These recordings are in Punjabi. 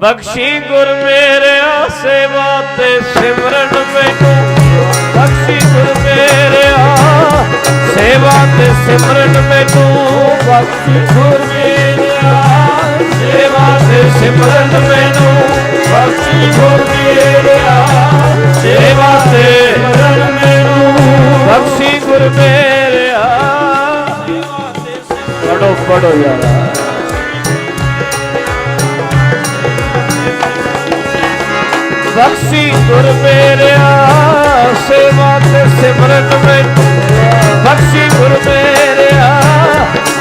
ਬਖਸ਼ੀ ਗੁਰ ਮੇਰਿਆ ਸੇਵਾ ਤੇ ਸਿਮਰਨ ਮੈਨੂੰ। ਬਖਸ਼ੀ ਗੁਰ ਮੇਰਿਆ ਸੇਵਾ ਤੇ ਸਿਮਰਨ ਮੈਨੂੰ। ਬਖਸ਼ੀ ਗੁਰ ਮੇਰਿਆ ਸੇਵਾ ਤੇ ਸਿਮਰਨ ਮੈਨੂੰ। ਬਖਸ਼ੀ ਗੁਰ ਮੇਰਿਆ ਸੇਵਾ ਤੇ ਸਿਮਰਨ ਮੈਨੂੰ। ਬਖਸ਼ੀ ਗੁਰ ਮੇਰਿਆ ਪੜੋ ਪੜੋ ਯਾਰਾ। ਬਖਸ਼ੀ ਗੁਰ ਮੇਰਿਆ, ਸੇਵਾ ਤੇ ਸਿਮਰਨ ਵਿੱਚ। ਬਖਸ਼ੀ ਗੁਰ ਮੇਰਿਆ,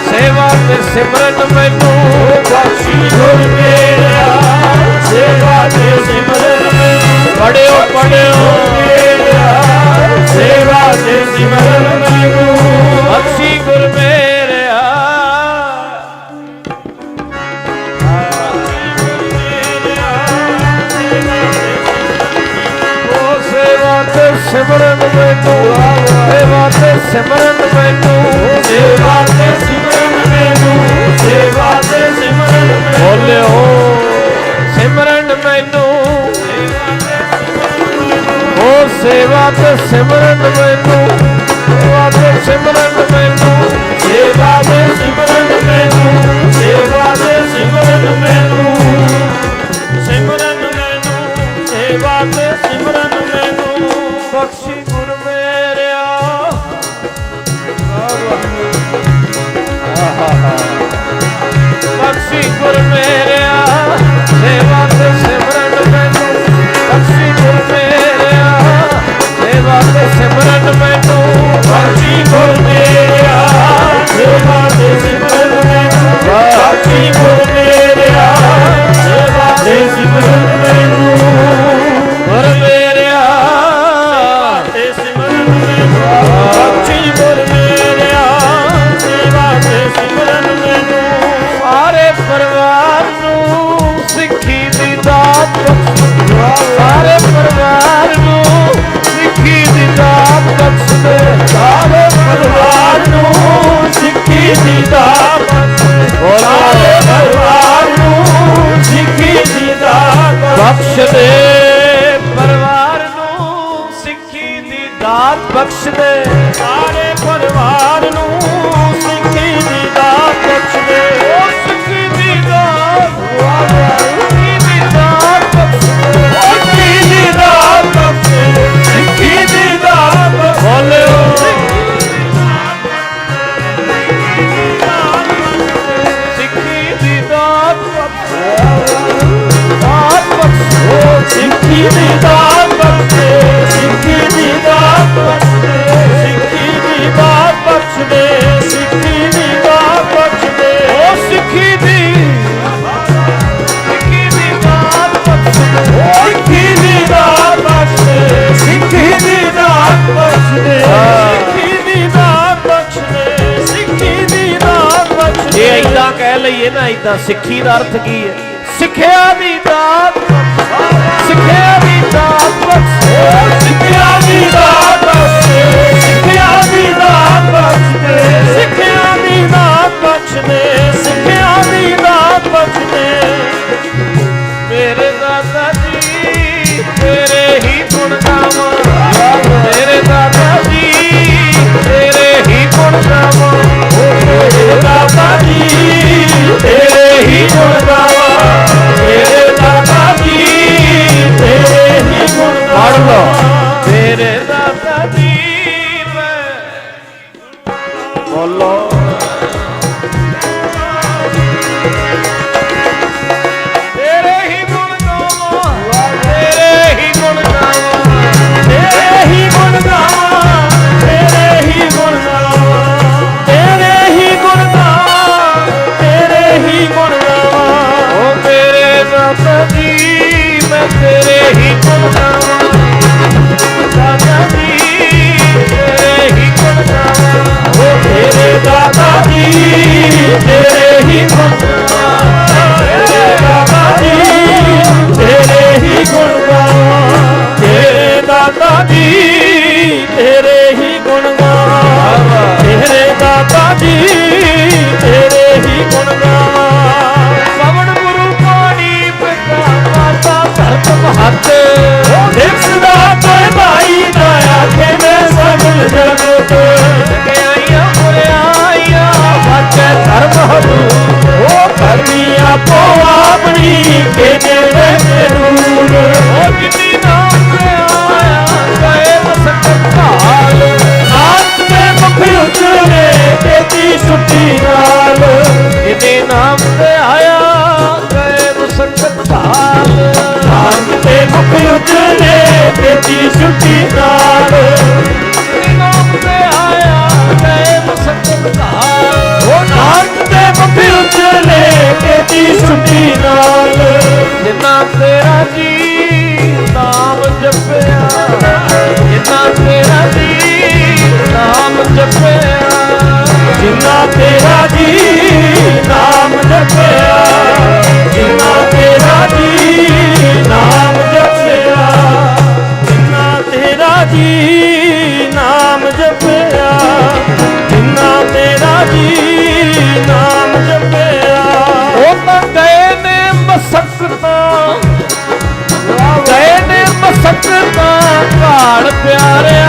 ਸੇਵਾ ਤੇ ਸਿਮਰਨ ਮੈਨੂੰ ਬਖਸ਼ੀ ਗੁਰ ਮੇਰਿਆ, ਸੇਵਾ ਤੇ ਸਿਮਰਨ ਮੈਨੂੰ ਪੜਿਓ ਪੜਿਓ। ਸੇਵਾ ਤੇ ਸਿਮਰਨ ਮੈਨੂੰ ਬਖਸ਼ੀ ਗੁਰ ਮੇਰਿਆ ਸਿਮਰਨ ਮੈਨੂੰ ਸੇਵਾ ਤੇ ਸਿਮਰਨ ਮੈਨੂੰ ਸੇਵਾ ਤੇ ਸਿਮਰਨ ਮੈਨੂੰ ਸੇਵਾ ਤੇ ਸਿਮਰਨ ਬੋਲਿਓ। ਸਿਮਰਨ ਮੈਨੂੰ। ਉਹ ਸੇਵਾ ਤੇ ਸਿਮਰਨ ਮੈਨੂੰ। ਬਖਸ਼ੀ ਗੁਰ ਮੇਰੇ ਬਖਸ਼ ਦੇ ਪਰਿਵਾਰ ਨੂੰ ਸਿੱਖੀ ਦੀ ਦਾਤ ਬਖਸ਼ ਦੇ। ਇਹ ਨਾ ਇਦਾਂ ਸਿੱਖੀ ਦਾ ਅਰਥ ਕੀ ਹੈ? ਸਿੱਖਿਆ ਦੀ ਦਾਤ ਸਭਾ Yeah. 가지. ਘਾੜ ਪਿਆਰਿਆ